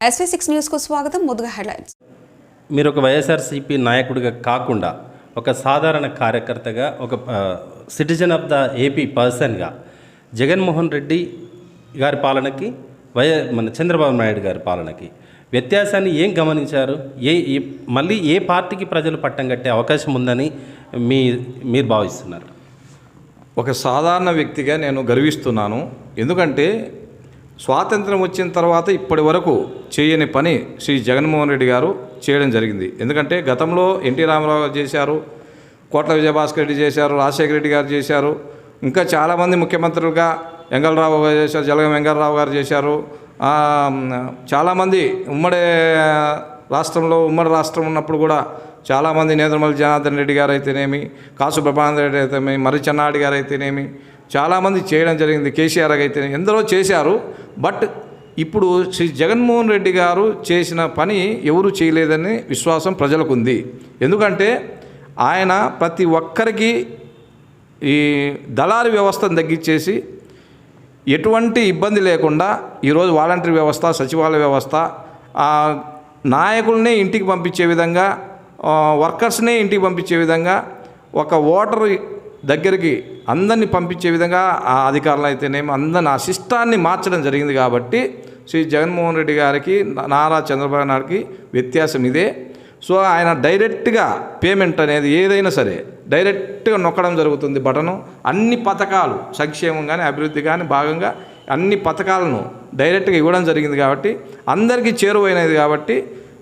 SV six న్యూస్కు స్వాగతం ముందుగా హెడ్లైన్స్ మీరు ఒక వైఎస్ఆర్సీపీ నాయకుడిగా కాకుండా ఒక సాధారణ కార్యకర్తగా ఒక సిటిజన్ ఆఫ్ ద ఏపీ పర్సన్గా జగన్మోహన్ రెడ్డి గారి పాలనకి వై మన చంద్రబాబు నాయుడు గారి పాలనకి వ్యత్యాసాన్ని ఏం గమనించారు? ఏ ఏ- మళ్ళీ ఏ పార్టీకి ప్రజలు పట్టం కట్టే అవకాశం ఉందని మీ మీరు భావిస్తున్నారు? ఒక సాధారణ వ్యక్తిగా నేను గర్విస్తున్నాను. ఎందుకంటే స్వాతంత్రం వచ్చిన తర్వాత ఇప్పటి వరకు చేయని పని శ్రీ జగన్మోహన్ రెడ్డి గారు చేయడం జరిగింది. ఎందుకంటే గతంలో ఎన్టీ రామారావు గారు చేశారు కోట్ల విజయభాస్కర్ రెడ్డి చేశారు రాజశేఖర రెడ్డి గారు చేశారు ఇంకా చాలామంది ముఖ్యమంత్రులుగా ఎంగళరావు గారు చేశారు జలగం వెంగళరావు గారు చేశారు. చాలామంది ఉమ్మడి రాష్ట్రంలో ఉమ్మడి రాష్ట్రం ఉన్నప్పుడు కూడా చాలామంది నేదురుమల్లి జనార్దన్ రెడ్డి గారు అయితేనేమి కాసు ప్రభానంద రెడ్డి అయితేనేమి మర్రి చెన్నాడి గారు అయితేనేమి చాలామంది చేయడం జరిగింది కేసీఆర్ అయితేనేమి ఎందరో చేశారు బట్ ఇప్పుడు శ్రీ జగన్మోహన్ రెడ్డి గారు చేసిన పని ఎవరు చేయలేదని విశ్వాసం ప్రజలకు ఉంది ఎందుకంటే ఆయన ప్రతి ఒక్కరికి ఈ దళారి వ్యవస్థను తగ్గించేసి ఎటువంటి ఇబ్బంది లేకుండా ఈరోజు వాలంటరీ వ్యవస్థ సచివాలయ వ్యవస్థ ఆ, ఇంటికి పంపించే విధంగా వర్కర్స్నే ఇంటికి పంపించే విధంగా ఒక ఓటర్ దగ్గరికి అందరినీ పంపించే విధంగా ఆ అధికారులు అయితేనేమి అందరిని ఆ శిష్టాన్ని మార్చడం జరిగింది కాబట్టి శ్రీ జగన్మోహన్ రెడ్డి గారికి నారా చంద్రబాబు నాయుడికి వ్యత్యాసం ఇదే. సో ఆయన డైరెక్ట్గా పేమెంట్ అనేది ఏదైనా సరే డైరెక్ట్గా నొక్కడం జరుగుతుంది బటను. అన్ని పథకాలు సంక్షేమం కానీ అభివృద్ధి కానీ భాగంగా అన్ని పథకాలను డైరెక్ట్గా ఇవ్వడం జరిగింది కాబట్టి అందరికీ చేరువైనది కాబట్టి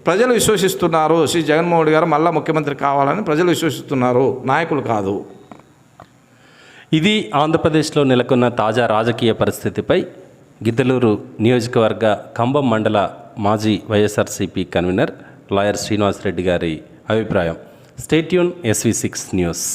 ప్రజలు విశ్వసిస్తున్నారు. శ్రీ జగన్మోహన్ రెడ్డి గారు మళ్ళా ముఖ్యమంత్రి కావాలని ప్రజలు విశ్వసిస్తున్నారు. నాయకులు కాదు. ఇది ఆంధ్రప్రదేశ్లో నెలకొన్న తాజా రాజకీయ పరిస్థితిపై గిద్దలూరు నియోజకవర్గ కంబం మండల మాజీ వైఎస్ఆర్సీపీ కన్వీనర్ లాయర్ శ్రీనివాసరెడ్డి గారి అభిప్రాయం. Stay tuned S V six news.